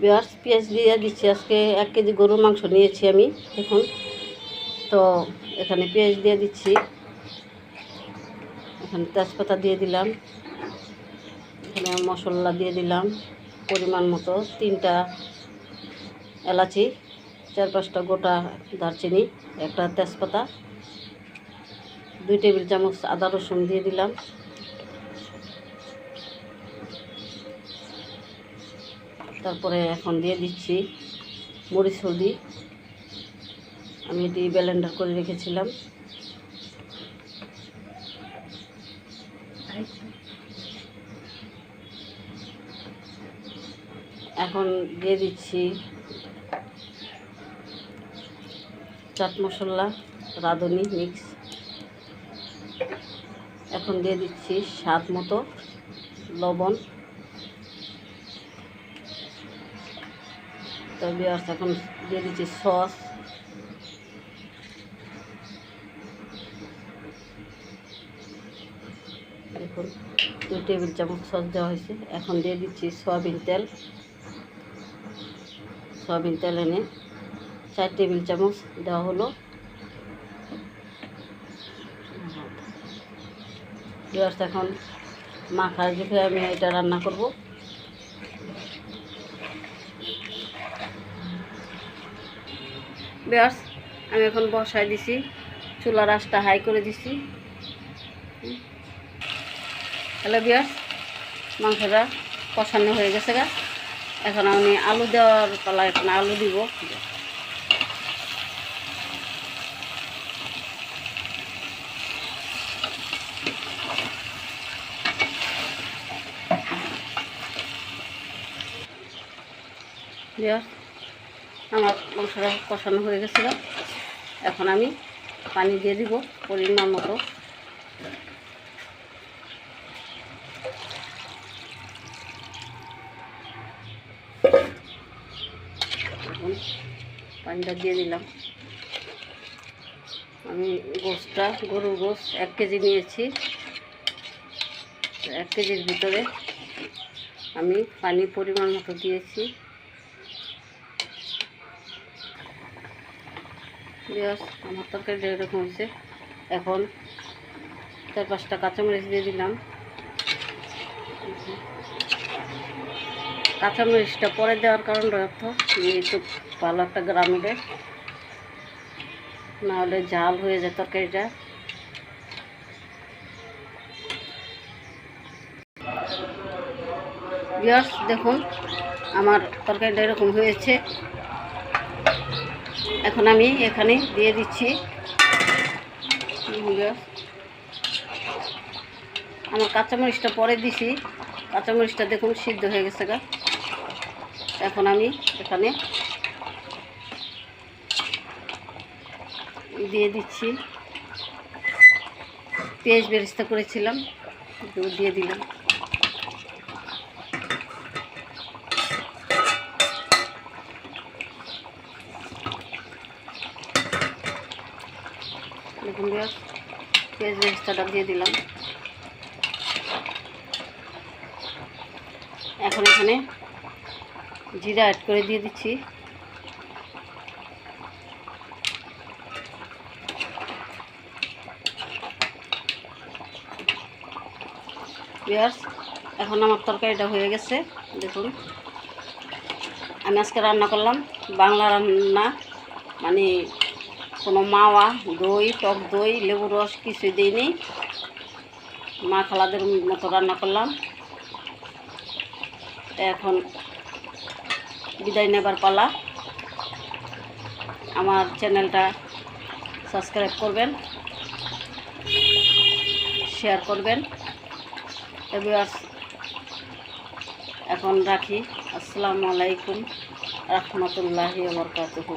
পেঁয়াজ পেঁয়াজ দিয়ে দিচ্ছি। আজকে এক কেজি গরুর মাংস নিয়েছি আমি এখন। তো এখানে পেঁয়াজ দিয়ে দিচ্ছি। এখানে তেজপাতা দিয়ে দিলাম। এখানে মশলা দিয়ে দিলাম পরিমাণ মতো তিনটা এলাচি, চার পাঁচটা গোটা দারচিনি, একটা তেজপাতা, দুই টেবিল চামচ আদা রসুন দিয়ে দিলাম। তারপরে এখন দিয়ে দিচ্ছি মরিচ হলদি। আমি এটি ব্লেন্ডার করে রেখেছিলাম। এখন দিয়ে দিচ্ছি চাট মশলা, রাঁধুনি, মিক্স। এখন দিয়ে দিচ্ছি স্বাদ মতো লবণ। তো বিয়ার্স এখন দিয়ে দিচ্ছি সস। দেখুন, দুই টেবিল চামচ সস দেওয়া হয়েছে। এখন দিয়ে দিচ্ছি সয়াবিন তেল। সয়াবিন তেল এনে চার টেবিল চামচ দেওয়া হলো। এখন মাখা রেখে আমি এটা রান্না করব। বিয়ার্স আমি এখন বসাই দিছি চুলা আঁচটা হাই করে দিছি। হ্যালো বিয়ার্স মাংসটা কষানো হয়ে গেছে গা। এখন আমি আলু দেওয়ার পালা এখন আলু দিব। বিয়ার্স আমার মাংসটা কষানো হয়ে গেছিল। এখন আমি পানি দিয়ে দিব পরিমাণ মতো। পানিটা দিয়ে দিলাম। আমি গোসটা গরুর গোস এক কেজি নিয়েছি। এক কেজির ভিতরে আমি পানি পরিমাণ মতো দিয়েছি। বিয়াস আমার তরকারিটা এরকম হয়েছে। এখন চার পাঁচটা কাঁচামরিচ দিয়ে দিলাম। কাঁচামরিচটা পরে দেওয়ার কারণ অর্থ একটু ভালো একটা গ্রামে নাহলে ঝাল হয়ে যায় তরকারিটা। বিয়াস দেখুন, আমার তরকারিটা এরকম হয়েছে। এখন আমি এখানে দিয়ে দিচ্ছি। আমার কাঁচামরিচটা পরে দিছি। কাঁচামরিচটা দেখুন সিদ্ধ হয়ে গেছে গা। এখন আমি এখানে দিয়ে দিচ্ছি। পেঁয়াজ বেরেস্তা করেছিলাম, দিয়ে দিলাম। দেখুন পেঁয়াজ পেঁয়াজ বেরেস্তাটা দিয়ে দিলাম। এখন এখানে জিরা অ্যাড করে দিয়ে দিচ্ছি। পেঁয়াজ, এখন আমার তরকারিটা হয়ে গেছে, দেখুন। আমি আজকে রান্না করলাম বাংলা রান্না মানে কোনো মাওয়া, দই, টক দই, লেবু রস কিছুই দিইনি। মা খালাদের মতো রান্না করলাম। এখন বিদায় নেবার পালা। আমার চ্যানেলটা সাবস্ক্রাইব করবেন, শেয়ার করবেন। এবার এখন রাখি। আসসালামু আলাইকুম, রহমতুল্লাহি বরকাতুহ।